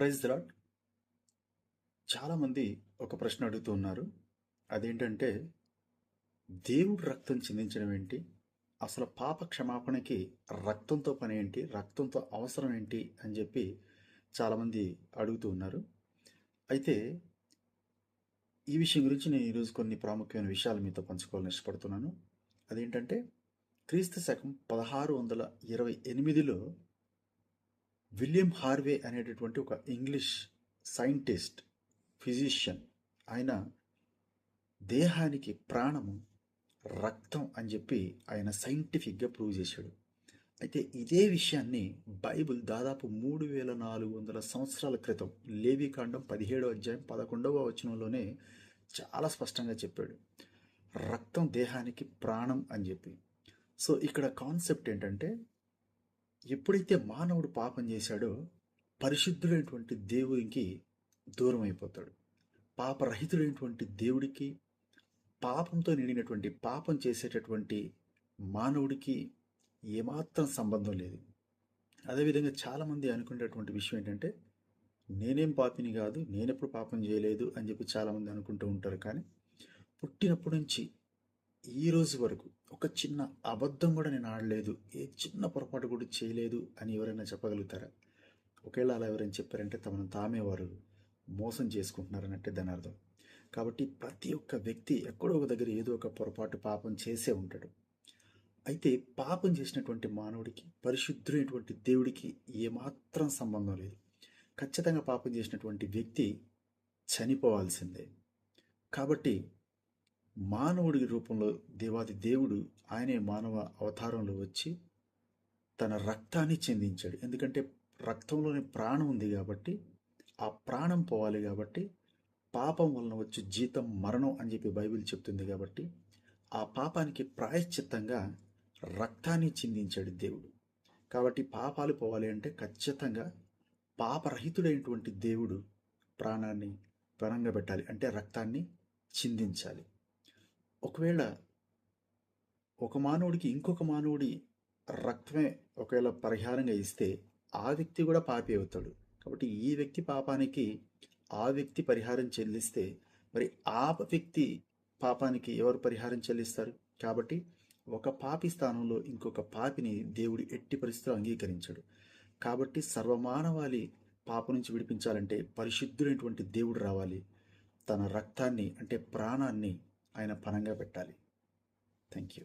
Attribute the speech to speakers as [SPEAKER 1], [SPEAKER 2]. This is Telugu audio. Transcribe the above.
[SPEAKER 1] ప్రైజ్ రాడ్ చాలామంది ఒక ప్రశ్న అడుగుతూ ఉన్నారు. అదేంటంటే దేవుడు రక్తం చిందించడం ఏంటి? అసలు పాప క్షమాపణకి రక్తంతో పని ఏంటి? రక్తంతో అవసరం ఏంటి? అని చెప్పి చాలామంది అడుగుతూ ఉన్నారు. అయితే ఈ విషయం గురించి నేను ఈరోజు కొన్ని ప్రాముఖ్యమైన విషయాలు మీతో పంచుకోవాలని ఇష్టపడుతున్నాను. అదేంటంటే క్రీస్తు శకం పదహారు వందల ఇరవై ఎనిమిదిలో విలియం హార్వే అనేటటువంటి ఒక ఇంగ్లీష్ సైంటిస్ట్ ఫిజిషియన్. ఆయన దేహానికి ప్రాణము రక్తం అని చెప్పి ఆయన సైంటిఫిక్గా ప్రూవ్ చేశాడు. అయితే ఇదే విషయాన్ని బైబిల్ దాదాపు మూడు వేల నాలుగు వందల సంవత్సరాల క్రితం లేవికాండం పదిహేడో అధ్యాయం పదకొండవ వచనంలోనే చాలా స్పష్టంగా చెప్పాడు. రక్తం దేహానికి ప్రాణం అని చెప్పి. సో ఇక్కడ కాన్సెప్ట్ ఏంటంటే ఎప్పుడైతే మానవుడు పాపం చేశాడో పరిశుద్ధుడైనటువంటి దేవునికి దూరం అయిపోతాడు పాపరహితుడైనటువంటి దేవుడికి పాపంతో నిండినటువంటి పాపం చేసేటటువంటి మానవుడికి ఏమాత్రం సంబంధం లేదు. అదేవిధంగా చాలామంది అనుకునేటటువంటి విషయం ఏంటంటే నేనేం పాపిని కాదు నేనెప్పుడు పాపం చేయలేదు అని చెప్పి చాలామంది అనుకుంటూ ఉంటారు. కానీ పుట్టినప్పటి నుంచి ఈ రోజు వరకు ఒక చిన్న అబద్ధం కూడా నేను ఆడలేదు. ఏ చిన్న పొరపాటు కూడా చేయలేదు అని ఎవరైనా చెప్పగలుగుతారా? ఒకవేళ అలా ఎవరైనా చెప్పారంటే తమను తామే వారు మోసం చేసుకుంటున్నారనంటే దాని అర్థం. కాబట్టి ప్రతి ఒక్క వ్యక్తి ఎక్కడో ఒక దగ్గర ఏదో ఒక పొరపాటు పాపం చేసే ఉంటాడు. అయితే పాపం చేసినటువంటి మానవుడికి పరిశుద్ధుడైనటువంటి దేవుడికి ఏమాత్రం సంబంధం లేదు. ఖచ్చితంగా పాపం చేసినటువంటి వ్యక్తి చనిపోవాల్సిందే. కాబట్టి మానవుడి రూపంలో దేవాది దేవుడు ఆయనే మానవ అవతారంలో వచ్చి తన రక్తాన్ని చెందించాడు. ఎందుకంటే రక్తంలోనే ప్రాణం ఉంది కాబట్టి ఆ ప్రాణం పోవాలి కాబట్టి పాపం వలన వచ్చే జీతం మరణం అని చెప్పి బైబిల్ చెప్తుంది కాబట్టి ఆ పాపానికి ప్రాయశ్చిత్తంగా రక్తాన్ని చిందించాడు దేవుడు. కాబట్టి పాపాలు పోవాలి అంటే ఖచ్చితంగా పాపరహితుడైనటువంటి దేవుడు ప్రాణాన్ని పరంగా పెట్టాలి అంటే రక్తాన్ని చిందించాలి. ఒకవేళ ఒక మానవుడికి ఇంకొక మానవుడి రక్తమే ఒకవేళ పరిహారంగా ఇస్తే ఆ వ్యక్తి కూడా పాపి అవుతాడు. కాబట్టి ఈ వ్యక్తి పాపానికి ఆ వ్యక్తి పరిహారం చెల్లిస్తే మరి ఆ వ్యక్తి పాపానికి ఎవరు పరిహారం చెల్లిస్తారు? కాబట్టి ఒక పాపి స్థానంలో ఇంకొక పాపిని దేవుడు ఎట్టి పరిస్థితులు అంగీకరించాడు. కాబట్టి సర్వమానవాళి పాప నుంచి విడిపించాలంటే పరిశుద్ధుడైనటువంటి దేవుడు రావాలి. తన రక్తాన్ని అంటే ప్రాణాన్ని ఆయన పనంగా పెట్టాలి. Thank you